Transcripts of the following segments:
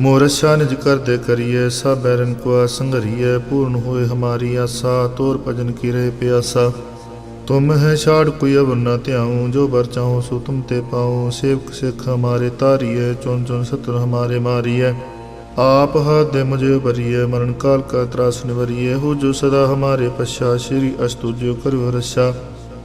ਮੋਰਛਾ ਨਿਜ ਕਰਦੇ ਕਰੀਏ, ਸਭ ਬੈਰਨ ਕੋ ਸੰਗਰੀਏ ਪੂਰਨ ਹੋਏ ਹਮਾਰੀ ਆਸਾ, ਤੋਰ ਭਜਨ ਕੀ ਰਹੇ ਪਿਆਸਾ। ਤੁਮ ਹੈ ਛਾੜ ਕੋਈ ਅਵਰ ਨ ਧਿਆਉ, ਜੋ ਬਰ ਚਾਹੋ ਸੋ ਤੁਮ ਤੇ ਪਾਉ। ਸੇਵਕ ਸਿੱਖ ਹਮਾਰੇ ਤਾਰੀਏ ਚੁਣ ਚੁਣ ਸਤਰ ਹਮਾਰੇ ਮਾਰੀਏ। ਆਪ ਹੱਥ ਦੇ ਮੁਝੇ ਭਰੀਏ, ਮਰਨ ਕਾਲ ਕਾ ਤਰਾਸ ਨਿਵਰੀਏ। ਹੋ ਜੋ ਸਦਾ ਹਮਾਰੇ ਪਛਾ, ਸ਼੍ਰੀ ਅਸਤੁਜਿਓ ਕਰਿਓ ਰਛਾ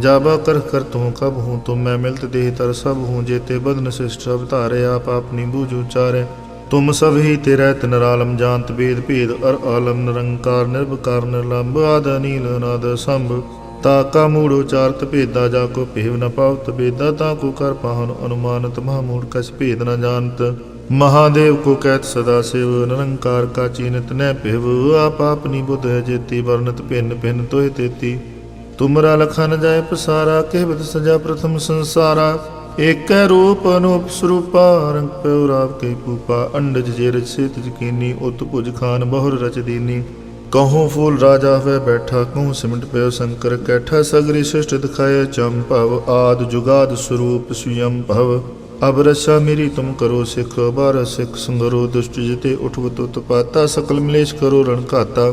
ਜਾਬਾ ਕਰ ਕਰ ਤੂੰ ਕਬ ਹੂੰ ਤੁਮ ਮੈਂ ਮਿਲਤ ਦੇਹ ਤਰ ਸਭ ਹੂੰ ਜੇਤੇ ਬਦਨ ਸਿਸ਼ਟ ਅਵਤਾਰੇ ਆਪ ਆਪਣੀ ਬੂਝ ਉਚਾਰੇ ਤੁਮ ਸਭ ਹੀ ਤੇ ਰਹਿਤ ਨਰਾਲਮ ਜਾਣਤ ਬੇਦ ਭੇਦ, ਅਰ ਆਲਮ ਨਿਰੰਕਾਰ ਨਿਰਭਕਾਰ ਨਿਰਲੰਭ ਆਦ ਅਨੀਲ ਅਨਾਦ ਸੰਭ। ਤਾ ਕਾ ਮੂੜ ਉਚਾਰਤ ਭੇਦਾ, ਜਾ ਕੋ ਭੇਵ ਨ ਪਾਵਤ ਬੇਦਾ ਤਾ ਕੋ ਕਰ ਪਾਹਨ ਅਨੁਮਾਨਤ, ਮਹਾ ਮੂੜ ਕਛ ਭੇਦ ਨ ਜਾਣਤ। ਮਹਾਦੇਵ ਕੋ ਕਹਿਤ ਸਦਾ ਸਿਵ, ਨਿਰੰਕਾਰ ਕਾ ਚੀਨਤ ਨੈ ਭਿਵ, ਆਪ ਆਪਨੀ ਬੁੱਧ ਜੇਤੀ ਵਰਨਤ ਭਿੰਨ ਭਿੰਨ ਤੋਹਿ ਤੇਤੀ। ਤੁਮਰਾ ਲਖਨ ਜਾਏ ਪਸਾਰਾ ਕਹਿਵਤ ਸਜਾ ਪ੍ਰਥਮ ਸੰਸਾਰਾ। ਏਕੈ ਰੂਪ ਅਨੂਪ ਸਰੂਪਾ, ਰੰਗ ਪਿਉ ਰਾਵ ਕੇ ਪੂਪਾ। ਅੰਡਜ ਜੇ ਰਜ ਸੇਤ ਜਕੀਨੀ ਉਤ ਭੁਜ ਖਾਨ ਬਹੁਰ ਰਚ ਦੀਨੀ। ਕਹੂੰ ਫੂਲ ਰਾਜਾ ਹੋਏ ਬੈਠਾ, ਕਹੂੰ ਸਿਮਟ ਪਿਓ ਸ਼ੰਕਰ ਕੈਠਾ। ਸਗਰੀ ਸਿਸ਼ਟ ਦਿਖਾਇ ਦਿਖਾਏ ਭਵ, ਆਦ ਜੁਗਾਦ ਸਰੂਪ ਸੁਯੰ ਭਵ। ਅਬ ਰਸਾ ਮੇਰੀ ਤੁਮ ਕਰੋ ਸਿਖ, ਬਾਰ ਸਿਖ ਸੰਗਰੋ ਦੁਸ਼ਟ ਜਿਤੇ ਉਠਵ ਤੁਤ ਪਾਤਾ। ਸਕਲ ਮਲੇਸ਼ ਕਰੋ ਰਣ ਘਾਤਾ।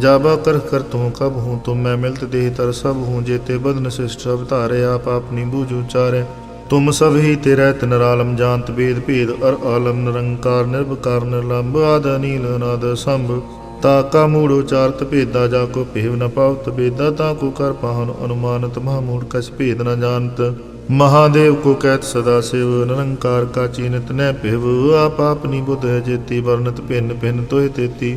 ਜਾਬਾ ਕਰ ਕਰ ਤੂੰ ਕਬ ਹੂੰ, ਤੁਮ ਮੈਂ ਮਿਲਤ ਦੇਹ ਤਰ ਸਭ ਹੂੰ ਜੇਤੇ ਬਦਨ ਸਿਸ਼ਟ ਅਵਤਾਰੇ ਆਪ ਆਪਣੀ ਬੂਝ ਉਚਾਰੇ ਤੁਮ ਸਭ ਹੀ ਤੇਰਾ ਤਨਰਾਲਮ ਜਾਣਤ ਬੇਦ ਭੇਦ, ਅਰ ਆਲਮ ਨਿਰੰਕਾਰ ਨਿਰਭਕਾਰ ਨਿਰਲੰਭ ਆਦ ਨੀਲ ਅਨਾਦ ਸੰਭ। ਤਾਕਾ ਮੂੜ ਉਚਾਰਤ ਭੇਦਾ, ਜਾ ਕੋ ਭੇਵ ਨ ਪਾਵਤ ਬੇਦਾ ਤਾ ਕੋ ਕਰ ਪਾਹਨ ਅਨੁਮਾਨਤ, ਮਹਾ ਮੂੜ ਕਛ ਭੇਦ ਨ ਜਾਣਤ। ਮਹਾਦੇਵ ਕੋ ਕਹਿਤ ਸਦਾ ਸਿਵ, ਨਿਰੰਕਾਰ ਕਾ ਚੀਨਤ ਨੈ ਭਿਵ। ਆਪ ਆਪਨੀ ਬੁੱਧ ਹੈ ਜੇਤੀ ਵਰਨਤ ਭਿੰਨ ਭਿੰਨ ਤੋਹਿ ਤੇਤੀ।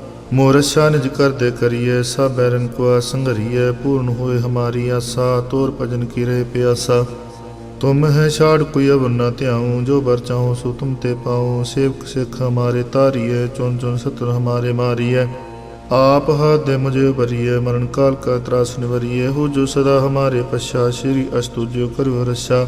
ਕਰਤਾਰਾ ਮੋਰਸ਼ਾ ਨਿਜ ਕਰਦੇ ਕਰੀਏ, ਸਭ ਬੈਰਨ ਕੋ ਸੰਗਰੀਏ ਪੂਰਨ ਹੋਏ ਹਮਾਰੀ ਆਸਾ, ਤੋਰ ਭਜਨ ਕੀ ਰਹੇ ਪਿਆਸਾ। ਤੁਮ ਹੈ ਛਾੜ ਕੋਈ ਅਵਰ ਨਾ ਧਿਆਉ, ਜੋ ਬਰ ਚਾਹੋ ਸੋ ਤੁਮ ਤੇ ਪਾਉ। ਸੇਵਕ ਸਿੱਖ ਹਮਾਰੇ ਤਾਰੀਏ, ਚੁਣ ਚੁਣ ਸਤਰ ਹਮਾਰੇ ਮਾਰੀਏ। ਆਪ ਹੱਥ ਦੇ ਮੁਝੇ ਭਰੀਏ, ਮਰਨ ਕਾਲ ਕਾ ਤਰਾਸ ਨਿਵਰੀਏ। ਹੋ ਜੋ ਸਦਾ ਹਮਾਰੇ ਪਛਾ, ਸ਼੍ਰੀ ਅਸਤੁਜਿਓ ਕਰਿਓ ਰਸ਼ਾ।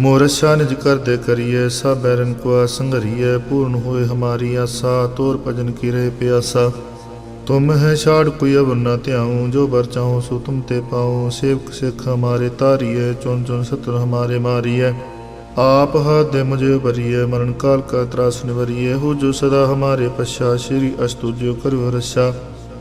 ਕਰਤਾਰਾ ਮੋਰਛਾ ਨਿਜ ਕਰਦੇ ਕਰੀਏ ਸਭ ਬੈਰਨ ਕੋ ਸੰਗਰੀਏ ਪੂਰਨ ਹੋਏ ਹਮਾਰੀ ਆਸਾ, ਤੋਰ ਭਜਨ ਕੀ ਰਹੇ ਪਿਆਸਾ। ਤੁਮ ਹੈ ਛਾੜ ਕੋਈ ਅਵਰ ਨਾ ਧਿਆਉ, ਜੋ ਬਰ ਚਾਹੋ ਸੋ ਤੁਮ ਤੇ ਪਾਉ। ਸੇਵਕ ਸਿੱਖ ਹਮਾਰੇ ਤਾਰੀਏ, ਚੁਣ ਚੁਣ ਸਤਰ ਹਮਾਰੇ ਮਾਰੀਏ। ਆਪ ਹੱਥ ਦੇ ਮੁਝੇ ਭਰੀਏ, ਮਰਨ ਕਾਲ ਕਾ ਤਰਾਸ ਨਿਵਰੀਏ। ਹੋ ਜੋ ਸਦਾ ਹਮਾਰੇ ਪਛਾ, ਸ਼੍ਰੀ ਅਸਤੁਜਿਓ ਕਰੋ ਰਛਾ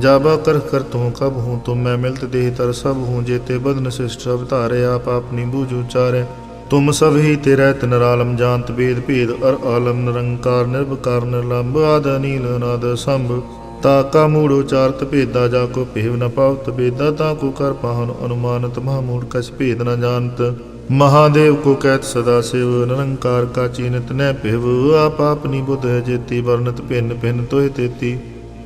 ਜਾਬਾ ਕਰ ਕਰ ਤੂੰ ਕਬ ਹੂੰ ਤੁਮ ਮੈਂ ਮਿਲਤ ਦੇਹ ਤਰ ਸਭ ਹੂੰ ਜੇਤੇ ਬਦਨ ਸਿਸ਼ਟ ਸਭ ਧਾਰੇ, ਆਪ ਆਪਣੀ ਬੂਝ ਉਚਾਰੇ ਤੁਮ ਸਭ ਹੀ ਤੇਰੇ ਤਨ ਆਲਮ ਜਾਣਤ ਭੇਦ ਭੇਦ, ਅਰ ਆਲਮ ਨਿਰੰਕਾਰ ਨਿਰਭਕਾਰ ਨਿਰਲੰਭ ਆਦ ਅਨੀਲ ਅਨਾਦ ਸੰਭ। ਤਾ ਕਾ ਮੂੜ ਉਚਾਰਤ ਭੇਦਾ, ਜਾ ਕੋ ਭੇਵ ਨ ਪਾਵਤ ਬੇਦਾ ਤਾ ਕੋ ਕਰ ਪਾਹਨ ਅਨੁਮਾਨਤ, ਮਹਾ ਮੂੜ ਕਛ ਭੇਦ ਨ ਜਾਣਤ। ਮਹਾਦੇਵ ਕੋ ਕਹਿਤ ਸਦਾ ਸਿਵ, ਨਿਰੰਕਾਰ ਕਾ ਚੀਨਤ ਨੈ ਭਿਵ, ਆਪ ਆਪਨੀ ਬੁੱਧ ਜੇਤੀ ਵਰਨਤ ਭਿੰਨ ਭਿੰਨ ਤੋਹਿ ਤੇਤੀ।